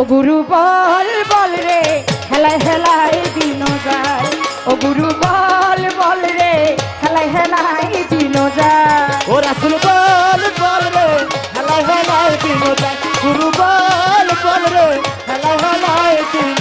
ও গুরু বল বল রে, হেলায় হেলায় দিন যায়। ও গুরু বল বল রে, হেলায় হেলায় দিন যায়। ও রাসুল বল বল রে, হেলায় হেলায় দিন যায়। গুরু বল বল রে, হেলায় হেলায় দিন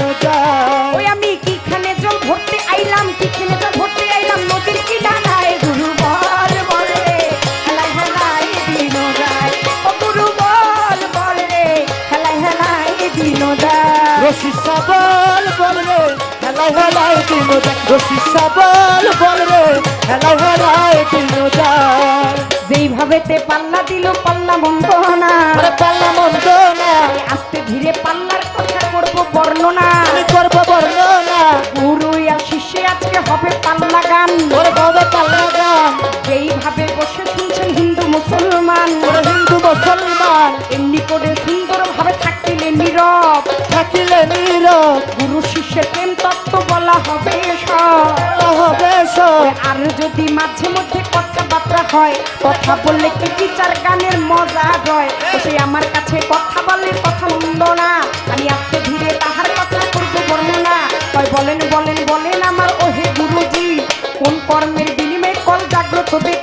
দিন যায় রশি সাবল বল রে হেলায় হেলায় দিন যায় যেইভাবে তে পাল্লা দিল পাল্লা বন্ধ না। পাল্লা মন্দ না। আস্তে ধীরে পাল্লার কথা করব বর্ণনা। আমি করব বর্ণনা। গুরু আর শিষ্যে আজকে হবে পাল্লা গান। ওরে কবে পাল্লা গান। যেইভাবে বসে শুনছেন হিন্দু মুসলমান। ওরে হিন্দু মুসলমান। এমনি করে সুন্দর ভাবে থাকলে নীরব। থাকিলে নীরব। আর যদি মাঝে মধ্যে কথাবার্তা হয়, কথা বললে কি বিচার গানের মজা হয় সে আমার কাছে কথা বলে কথা মন্দ না। আমি আজকে ধীরে তাহার কথা করব বর্ণনা তাই বলেন বলেন বলেন আমার, ওহে গুরুজি, কোন কর্মের বিনিময়ে কল জাগ্রত দেখি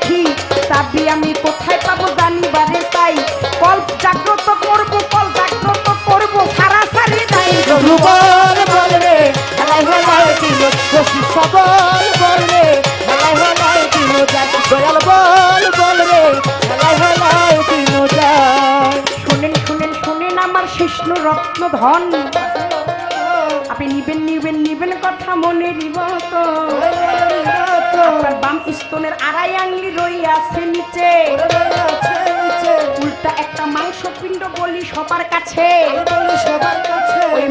রত্ন ধন আপনি নিবেন নিবেন নিবেন কথা মনে নিব তো আপনার বাম স্তনের আড়াই আংলি রই আছে নিচে। উল্টা একটা বলি সবার কাছে। ওই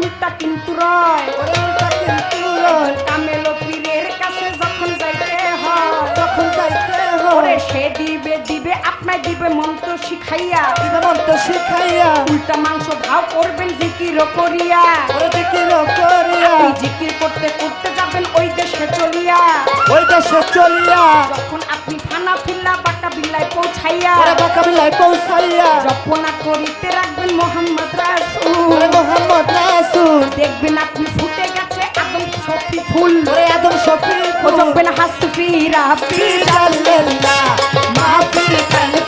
উল্টা কিন্তু রয়। কামেলো পীরের কাছে যখন যাইতে হয় যখন যাইতে হয় সে দিবে দিবে আপনার দিবে মন্ত্র শিখাইয়া। মন্ত শিখাইয়া। উল্টা মাংস ভাও করবেন জিকির করিয়া। দিকির করিয়া। জিকির করতে করতে যাবেন ওই দেশে চলিয়া। ওই দেশে চলিয়া। যখন আপনি থানা ফিল্লা বাটা বিল্লায় পৌঁছাইয়া। ওরে বাকাবিলায় পৌঁছাইয়া। জপনা করিতে রাখবেন মোহাম্মদ রাসূল। মোহাম্মদ রাসূল। দেখবেন আপনি ফুটে গেছে আদম সফি ফুল। আদম শফি ও জপবেন হাসফি রাফি জাল্লাল্লাহ। பாப்பி தன்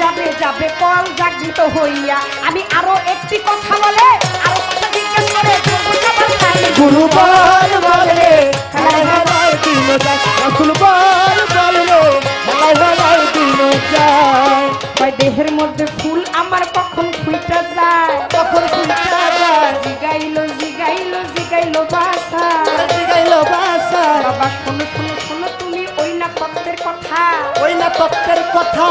যাবে যাবে কল জাগৃত হইয়া। আমি আরও একটি কথা বলে আরও কথা জিজ্ঞেস করে গুরু বল বল দেহের মধ্যে ফুল আমার কখন ফুইটা যায়? তখন খুঁজা যায়? জিগাইলো জিগাইলো জিগাইলো বাসা। ওরে গাইল বাসা। বাবা তত্ত্বের কথা।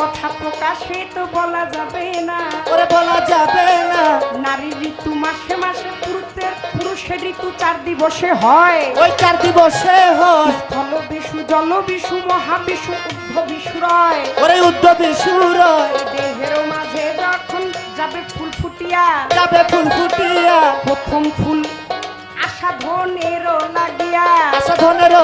কথা প্রকাশে তো বলা যাবে না। ওরে বলা যাবে না। নারীর ঋতু মাসে মাসে পুরুষের পুরুষের ঋতু চার দিবসে হয়। ওই চার দিবসে হয়। স্থল বিশু জল বিশু মহাবিশু উদ্ধ বিশুরয় ওরে উদ্যমী সুর দেহের মাঝে যখন যাবে ফুল ফুটিয়া যাবে ফুল ফুটিয়া। প্রথম ফুল আশা লাগিয়া। আশা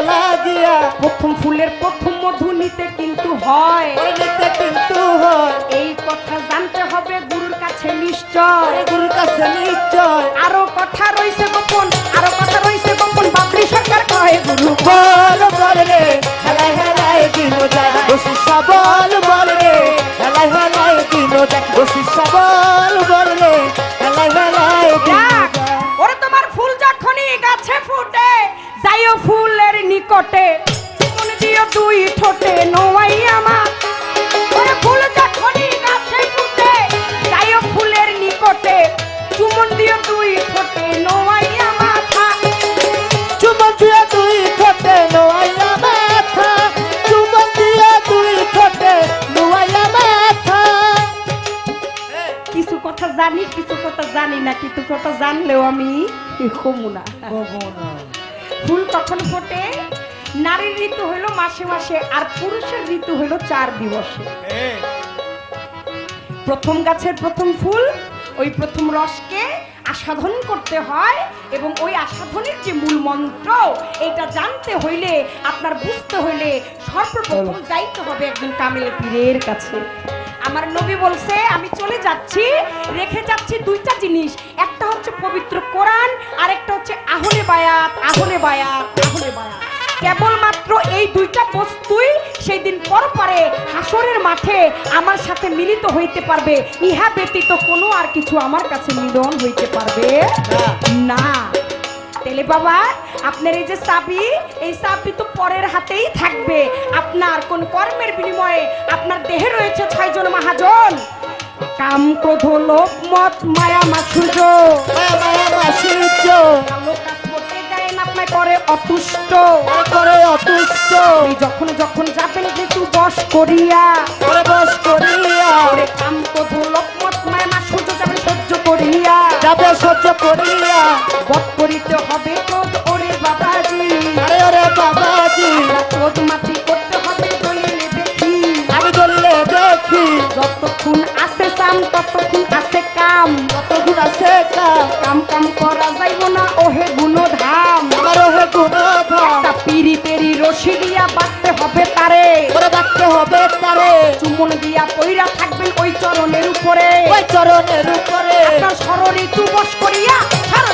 লাগিয়া। প্রথম ফুলের প্রথম মধু নিতে কিন্তু হয়। নিতে কিন্তু হয়। এই কথা জানতে হবে গুরুর কাছে নিশ্চয়। গুরুর কাছে নিশ্চয়। আরও কথা রইছে গোপন আরও কথা রইছে গোপন। বাবরি সরকার কয় গুরু বল বল রে। হেলায় হেলায় দিন যায়। বসি সবল বল রে। হেলায় হেলায় দিন যায়। বসি সবল বল রে। নিকটে চুমন দিও দুই ঠোঁটে নোয়াই আমার। ওরে ফুল যখনই গাছে ফুটে যাইও ফুলের নিকটে। চুমুন দিও দুই ঠোঁটে নোয়াই মাথা। চুমন ঠোঁটে মাথা। চুমন দিয়ে তুই ঠোঁটে নোয়াইয়া মাথা। কিছু কথা জানি কথা জানি না কিন্তু কথা জানলেও আমি কমু না। ফুল কখন ফোটে? নারীর ঋতু হইল মাসে মাসে আর পুরুষের ঋতু হইল চার দিবসে। প্রথম গাছের প্রথম ফুল ওই প্রথম রসকে আস্বাদন করতে হয় এবং ওই আস্বাদনের যে মূল মন্ত্র এটা জানতে হইলে আপনার বুঝতে হইলে সর্বপ্রথম যাইতে হবে একজন কামেল পীরের কাছে। আমার নবী বলছে আমি চলে যাচ্ছি রেখে যাচ্ছি দুইটা জিনিস। একটা হচ্ছে পবিত্র কোরআন আর একটা হচ্ছে আহলে বায়াত আহলে বায়াত আহলে বায়াত। কেবলমাত্র এই দুইটা বস্তুই সেই দিন পর পরে হাসরের মাঠে আমার সাথে মিলিত হইতে পারবে। ইহা ব্যতীত কোনো আর কিছু আমার কাছে মিলন হইতে পারবে না। তেলে বাবা আপনার এই যে চাবি এই চাবি তো পরের হাতেই থাকবে। আপনার কোন কর্মের বিনিময়ে আপনার দেহে রয়েছে ছয়জন মহাজন। কাম ক্রোধ লোভ মত মায়া মাসুজ কালো কাজ দেয় করে অতুষ্ট। করে অতুষ্ট। যখন যখন যাবেন যেহেতু বস করিয়া। করে বস করিয়া। ওরে কাম ক্রোধ লোভ মত মায়া মাসুজ যাবে সহ্য করিয়া। যাবে সহ্য করিয়া। বধ করিতে হবে ক্রোধ ওরে বাবাজি। আরে ওরে বাবাজি। ক্রোধ মাটি করতে হবে দলিলে দেখি। আমি ধরলে দেখি। যতক্ষণ আছে সাম ততক্ষণ আছে কাম। কতগুণ আছে কাম। কাম কাম করা যাইব না ওহে গুণধাম হবে তারে চুমন দিয়া পইরা থাকবেন ওই চরণের উপরে। ওই চরণের উপরে। আপনার সরঋতু বস করিয়া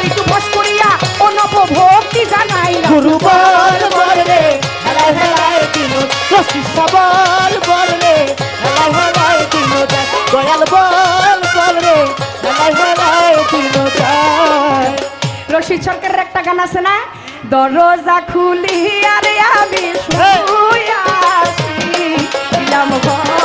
ঋতু বস করিয়া ও নব ভক্তি জানাই না গুরু বল বল রে হেলায় হেলায় দিন রশি সবল বল রে হেলায় হেলায় দিন দয়াল বল বল রে হেলায় হেলায় দিন রশিদ সরকারের একটা গান আছে না? দরজা খুলি আরে আমি শুইয়া আছি, ছিলাম ঘর।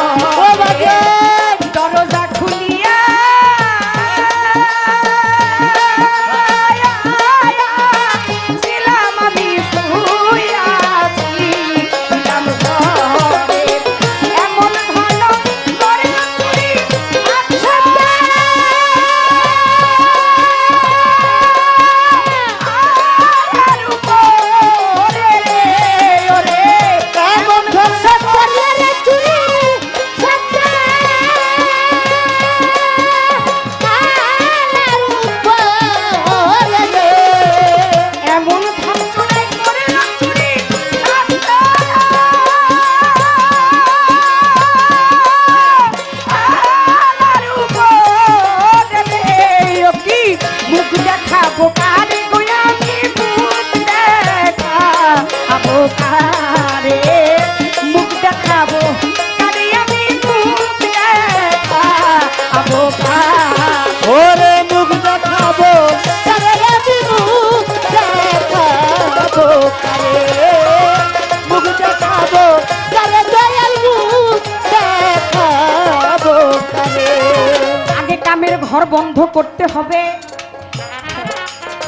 করতে হবে।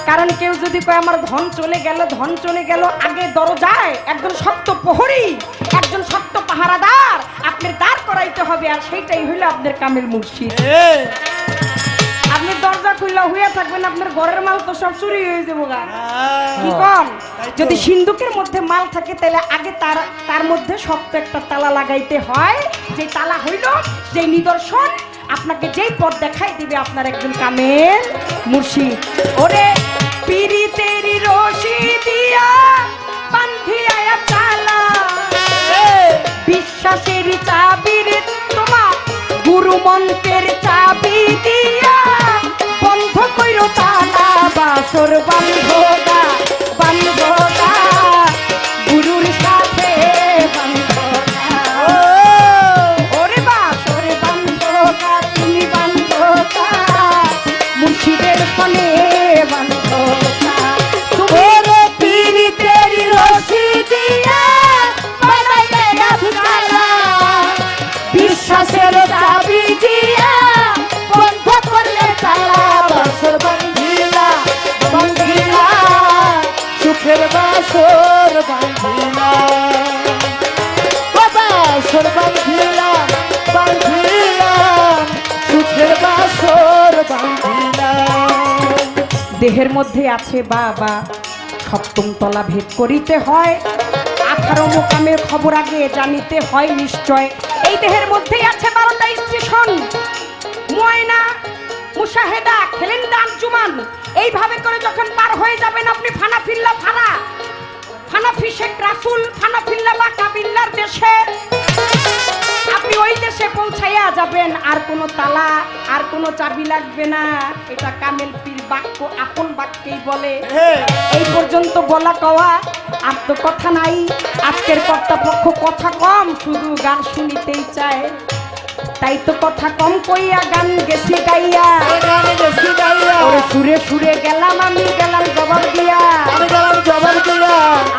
কারণ কেউ যদি কয় আমার ধন চলে গেল ধন চলে গেল আগে দরজায় একজন শক্ত প্রহরী একজন শক্ত পাহারাদার আপনার দাঁড় করাইতে হবে আর সেইটাই হইল আপনার কামের মুর্শিদ। আপনি দরজা খুললা হইয়া থাকবেন আপনার ঘরের মাল তো সব চুরি হয়ে যাব গা। কি কম যদি সিন্ধুকের মধ্যে মাল থাকে তাহলে আগে তার তার মধ্যে শক্ত একটা তালা লাগাইতে হয়। যে তালা হইল যে নিদর্শন আপনাকে যেই পথ দেখাই দিবে আপনার একজন কামেল মুর্শিদ। ওরে পিরি তেরি রশি দিয়া বান্ধিয়া তালা বিশ্বাসের চাবির তোমার গুরু মন্ত্রের চাবি দিয়া বন্ধ কইর তালা বাসর বন্ধগা দেহের মধ্যে আছে বাবা। সপ্তম তলা ভেদ করিতে হয়। আঠারো মোকামের খবর আগে জানিতে হয় নিশ্চয়। এই দেহের মধ্যেই আছে বারোটা স্টেশন। ময়না মুশাহেদা, খেলেন্দা, আঞ্জুমান। এইভাবে করে যখন পার হয়ে যাবেন আপনি ফানা ফিল্লা ফানা ফানাফি শেখ রাসুল ফানাফিল্লা বা কাবিল্লার দেশে আপনি ওই দেশে পৌঁছাইয়া যাবেন আর কোনো তালা আর কোনো চাবি লাগবে না। এটা কামেল পীর বাক্য আপন বাক্যেই বলে। এই পর্যন্ত বলা কওয়া আর তো কথা নাই। আজকের কর্তাপক্ষ কথা কম শুধু গান শুনিতেই চায়। তাই তো কথা কম কইয়া গান গেছি গাইয়া। গানে বেশি গাইয়া। ওরে সুরে সুরে গেলাম আমি গেলাম জবাব দিয়া। আমি গেলাম জবাব দিয়া।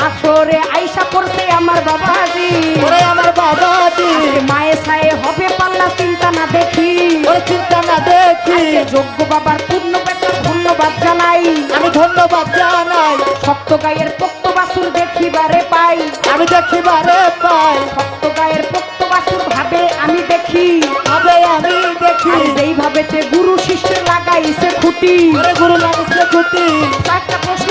আসরে আইসা পড়ছে আমার বাবাজি। ওরে আমার বাবা বাবাজি মায়ে সায়ে হবে পাল্লা চিন্তা না দেখি। ওরে চিন্তা না দেখি। যোগ্য বাবার পূর্ণ পেটার ধন্যবাদ জানাই। আমি ধন্যবাদ জানাই। সপ্ত গায়ের পোক্ত বাসুর দেখিবারে পাই। আমি দেখিবারে পাই তে গুরু শিষ্যের লাগাইছে খুঁটি। গুরু লাগাইছে খুঁটি। একটা প্রশ্ন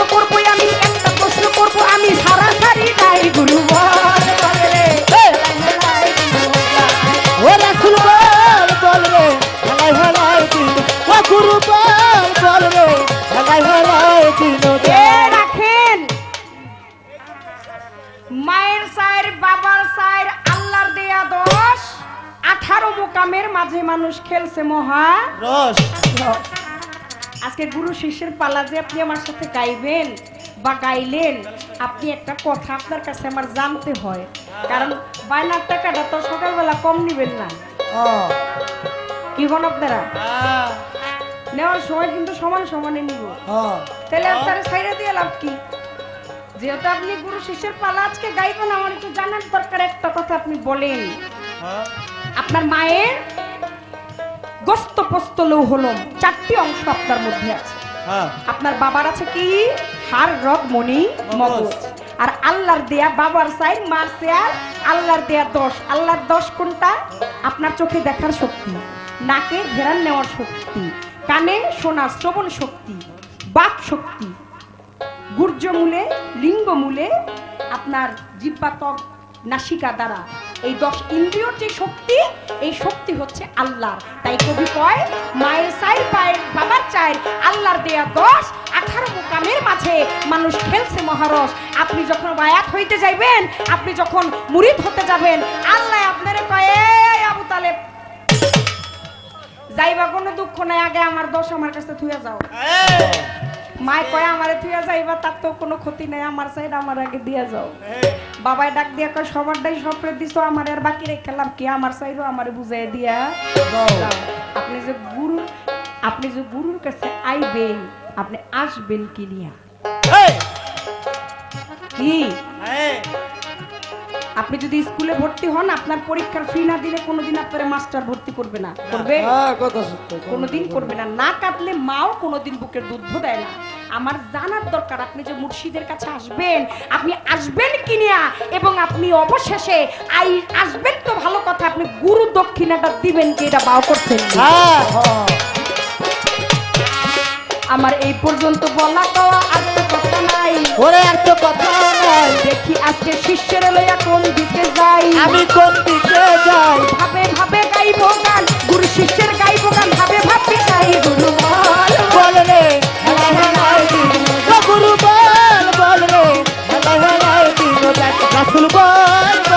আজকে গুরু শিষ্যের পালা যে আপনি আমার সাথে গাইবেন বা গাইলেন আপনি একটা কথা আপনার কাছে আমার জানতে হয়। কারণ বায়নার টাকাটা তো সকালবেলা কম নিবেন না। কি হন আপনারা? নেওয়ার সময় কিন্তু সমান সমানে নিব। তাহলে আপনারা ছাইড়ে দিয়ে লাভ কি? যেহেতু আপনি গুরু শিষ্যের পালা আজকে গাইবেন আমার একটু জানার দরকার একটা কথা আপনি বলেন। আপনার মায়ের গোস্ত পোস্ত লৌহলম চারটি অংশ আপনার মধ্যে আছে। আপনার বাবার আছে কি? হার রগ মণি মগজ। আর আল্লাহর দেয়া বাবার সাই মার শেয়ার আল্লাহর দেয়া দশ। আল্লাহর দশ কোনটা? আপনার চোখে দেখার শক্তি। নাকে ঘেরান নেওয়ার শক্তি। কানে শোনা শ্রবণ শক্তি। বাক শক্তি। গুর্জমূলে লিঙ্গমূলে আপনার জিব্বাতক নাসিকা দ্বারা এই দশ ইন্দ্রিয়র যে শক্তি, এই শক্তি হচ্ছে আল্লাহর। তাই কবি কয়, মায়ের চাই, পায়ের বাবার চাই, আল্লাহর দেয়া দশ, আঠারো মোকামের মাঝে মানুষ খেলছে মহারস। আপনি যখন বায়াত হইতে যাইবেন, আপনি যখন মুরিদ হতে যাবেন, আল্লাহ আপনারে কয় আবু তালেব, যাইবা, কোনো দুঃখ নাই, আগে আমার দশ আমার কাছে থুয়ে যাও। মায় কয় আমারে থুয়া যাইবা তার তো কোনো ক্ষতি নাই আমার সাইড আমার আগে দিয়া যাও। বাবাই ডাক দিয়া কয় সবারটাই সপরে দিছো আমার আর বাকি রেখে খেলাম কি? আমার সাইডও আমারে বুঝাই দিয়া আপনি যে গুরু আপনি যে গুরুর কাছে আইবেন আপনি আসবেন কি নিয়া? কি? আপনি যদি স্কুলে ভর্তি হন আপনার পরীক্ষার ফি না দিলে কোনোদিন আপনার মাস্টার ভর্তি করবে না। করবে? কথা সত্য কোনোদিন করবে না। না কাটলে মাও কোনোদিন বুকের দুধ দেয় না। আমার জানার দরকার আপনি যে মুর্শিদের কাছে আসবেন আপনি আসবেন কিনিয়া এবং আপনি অবশেষে আই আসবেন তো ভালো কথা আপনি গুরু দক্ষিণাটা দিবেন কি এটা বাও করছেন হ্যাঁ। আমার এই পর্যন্ত বলা কওয়া আর ওরে আর তো কথা নাই দেখি আজকে শিষ্যের লইয়া কোন দিকে যাই আমি কোন দিকে যাই ভাবে ভাবে গাইব গান গুরু শিষ্যের গাইব গান ভাবে ভাবে গাই গুরু বল বল রে গুরু বল বল রে রাসুল বল